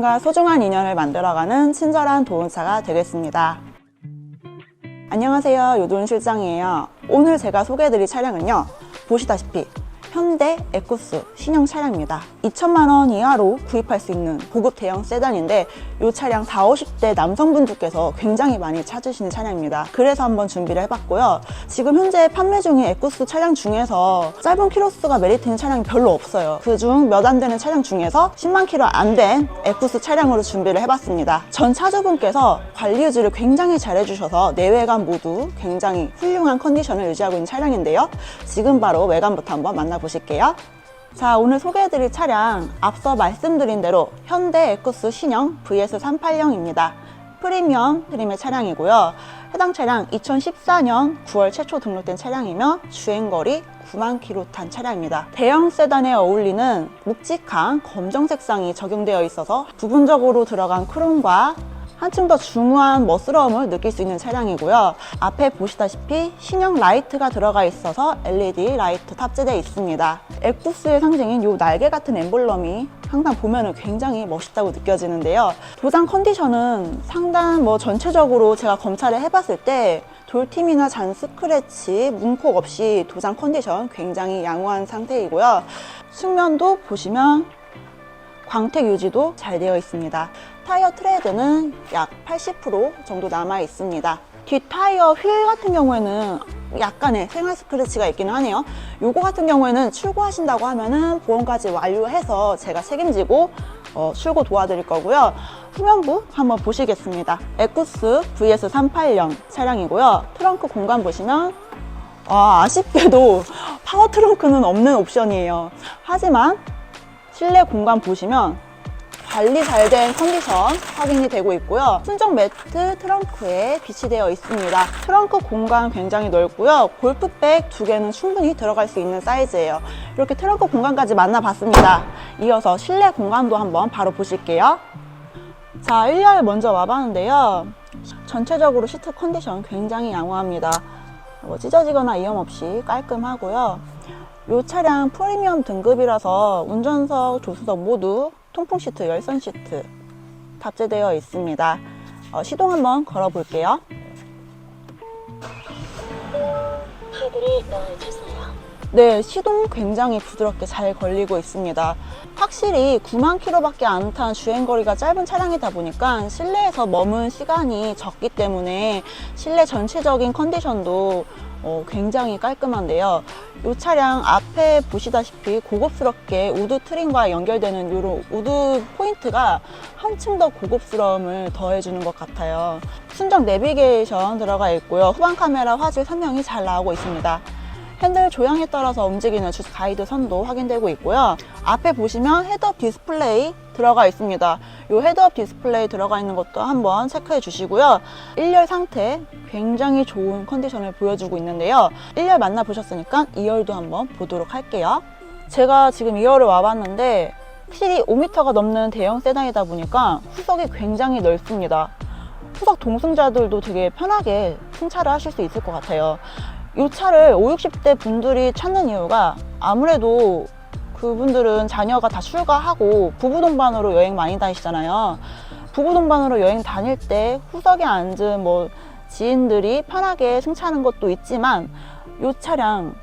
여러분과 소중한 인연을 만들어가는 친절한 도움차가 되겠습니다. 안녕하세요. 요돈 실장이에요. 오늘 제가 소개해드릴 차량은요. 보시다시피 현대 에코스 신형 차량입니다. 2천만 원 이하로 구입할 수 있는 고급 대형 세단인데 이 차량 4, 50대 남성분들께서 굉장히 많이 찾으시는 차량입니다. 그래서 한번 준비를 해봤고요. 지금 현재 판매 중인 에코스 차량 중에서 짧은 키로수가 메리트 있는 차량이 별로 없어요. 그중 몇 안 되는 차량 중에서 10만 킬로 안 된 에코스 차량으로 준비를 해봤습니다. 전 차주분께서 관리 유지를 굉장히 잘 해주셔서 내외관 모두 굉장히 훌륭한 컨디션을 유지하고 있는 차량인데요. 지금 바로 외관부터 한번 만나보 실게요. 자, 오늘 소개해드릴 차량 앞서 말씀드린 대로 현대 에코스 신형 VS380입니다. 프리미엄 트림의 차량이고요. 해당 차량 2014년 9월 최초 등록된 차량이며 주행거리 9만 킬로 탄 차량입니다. 대형 세단에 어울리는 묵직한 검정 색상이 적용되어 있어서 부분적으로 들어간 크롬과 한층 더 중후한 멋스러움을 느낄 수 있는 차량이고요. 앞에 보시다시피 신형 라이트가 들어가 있어서 LED 라이트 탑재되어 있습니다. 에쿠스의 상징인 이 날개 같은 엠블럼이 항상 보면 굉장히 멋있다고 느껴지는데요. 도장 컨디션은 상단 뭐 전체적으로 제가 검사를 해봤을 때 돌팀이나 잔 스크래치, 문콕 없이 도장 컨디션 굉장히 양호한 상태이고요. 측면도 보시면 광택 유지도 잘 되어 있습니다. 타이어 트레드는 약 80% 정도 남아 있습니다. 뒷 타이어 휠 같은 경우에는 약간의 생활 스크래치가 있기는 하네요. 요거 같은 경우에는 출고하신다고 하면은 보험까지 완료해서 제가 책임지고 어, 출고 도와드릴 거고요. 후면부 한번 보시겠습니다. 에쿠스 VS380 차량이고요. 트렁크 공간 보시면 아, 아쉽게도 파워 트렁크는 없는 옵션이에요. 하지만 실내 공간 보시면 관리 잘 된 컨디션 확인이 되고 있고요. 순정 매트 트렁크에 비치되어 있습니다. 트렁크 공간 굉장히 넓고요. 골프백 두 개는 충분히 들어갈 수 있는 사이즈예요. 이렇게 트렁크 공간까지 만나봤습니다. 이어서 실내 공간도 한번 바로 보실게요. 자, 1열 먼저 와봤는데요. 전체적으로 시트 컨디션 굉장히 양호합니다. 뭐 찢어지거나 이염 없이 깔끔하고요. 이 차량 프리미엄 등급이라서 운전석, 조수석 모두 통풍 시트, 열선 시트 탑재되어 있습니다. 어, 시동 한번 걸어 볼게요. 키들이 넣어주세요. 네, 시동 굉장히 부드럽게 잘 걸리고 있습니다. 확실히 9만 킬로밖에 안 탄 주행거리가 짧은 차량이다 보니까 실내에서 머문 시간이 적기 때문에 실내 전체적인 컨디션도 어, 굉장히 깔끔한데요. 이 차량 앞에 보시다시피 고급스럽게 우드 트림과 연결되는 이런 우드 포인트가 한층 더 고급스러움을 더해주는 것 같아요. 순정 내비게이션 들어가 있고요. 후방 카메라 화질 선명히 잘 나오고 있습니다. 핸들 조향에 따라서 움직이는 주스 가이드 선도 확인되고 있고요. 앞에 보시면 헤드업 디스플레이 들어가 있습니다. 이 헤드업 디스플레이 들어가 있는 것도 한번 체크해 주시고요. 1열 상태 굉장히 좋은 컨디션을 보여주고 있는데요. 1열 만나보셨으니까 2열도 한번 보도록 할게요. 제가 지금 2열을 와봤는데 확실히 5m가 넘는 대형 세단이다 보니까 후석이 굉장히 넓습니다. 후석 동승자들도 되게 편하게 승차를 하실 수 있을 것 같아요. 이 차를 5, 60대 분들이 찾는 이유가 아무래도 그분들은 자녀가 다 출가하고 부부 동반으로 여행 많이 다니시잖아요. 부부 동반으로 여행 다닐 때 후석에 앉은 뭐 지인들이 편하게 승차하는 것도 있지만 이 차량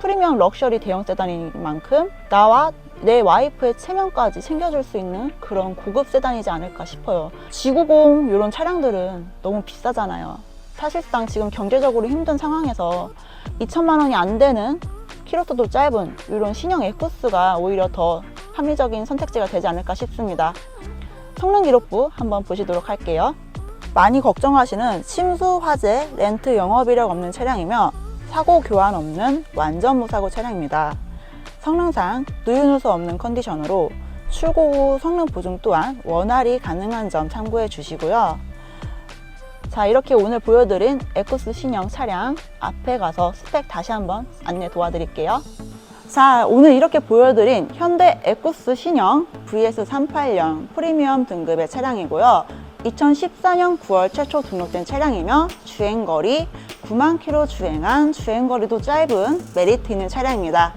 프리미엄 럭셔리 대형 세단인 만큼 나와 내 와이프의 체면까지 챙겨줄 수 있는 그런 고급 세단이지 않을까 싶어요. G90 이런 차량들은 너무 비싸잖아요. 사실상 지금 경제적으로 힘든 상황에서 2천만 원이 안 되는 키로수도 짧은 이런 신형 에코스가 오히려 더 합리적인 선택지가 되지 않을까 싶습니다. 성능 기록부 한번 보시도록 할게요. 많이 걱정하시는 침수, 화재, 렌트 영업 이력 없는 차량이며 사고 교환 없는 완전 무사고 차량입니다. 성능상 누유누수 없는 컨디션으로 출고 후 성능 보증 또한 원활히 가능한 점 참고해 주시고요. 자 이렇게 오늘 보여드린 에코스 신형 차량 앞에 가서 스펙 다시 한번 안내 도와드릴게요. 자 오늘 이렇게 보여드린 현대 에코스 신형 VS380 프리미엄 등급의 차량이고요. 2014년 9월 최초 등록된 차량이며 주행거리 9만 킬로 주행한 주행거리도 짧은 메리트 있는 차량입니다.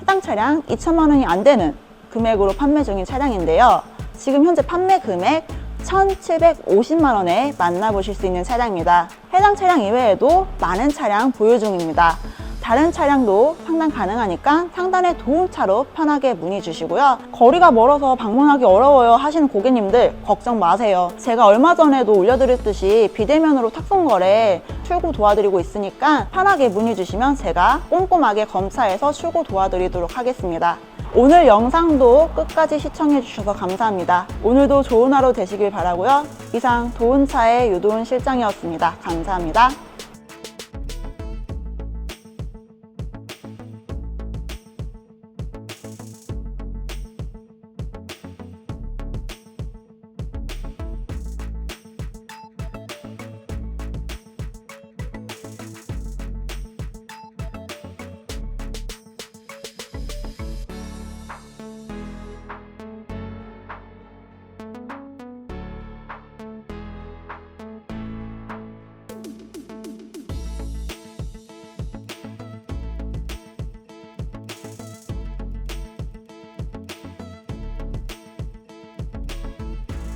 해당 차량 2천만 원이 안 되는 금액으로 판매 중인 차량인데요. 지금 현재 판매 금액 1,750만 원에 만나보실 수 있는 차량입니다. 해당 차량 이외에도 많은 차량 보유 중입니다. 다른 차량도 상담 가능하니까 상단에 도움 차로 편하게 문의 주시고요. 거리가 멀어서 방문하기 어려워요 하시는 고객님들 걱정 마세요. 제가 얼마 전에도 올려드렸듯이 비대면으로 탁송 거래 출고 도와드리고 있으니까 편하게 문의 주시면 제가 꼼꼼하게 검사해서 출고 도와드리도록 하겠습니다. 오늘 영상도 끝까지 시청해 주셔서 감사합니다. 오늘도 좋은 하루 되시길 바라고요. 이상 도운차의 유도운 실장이었습니다. 감사합니다.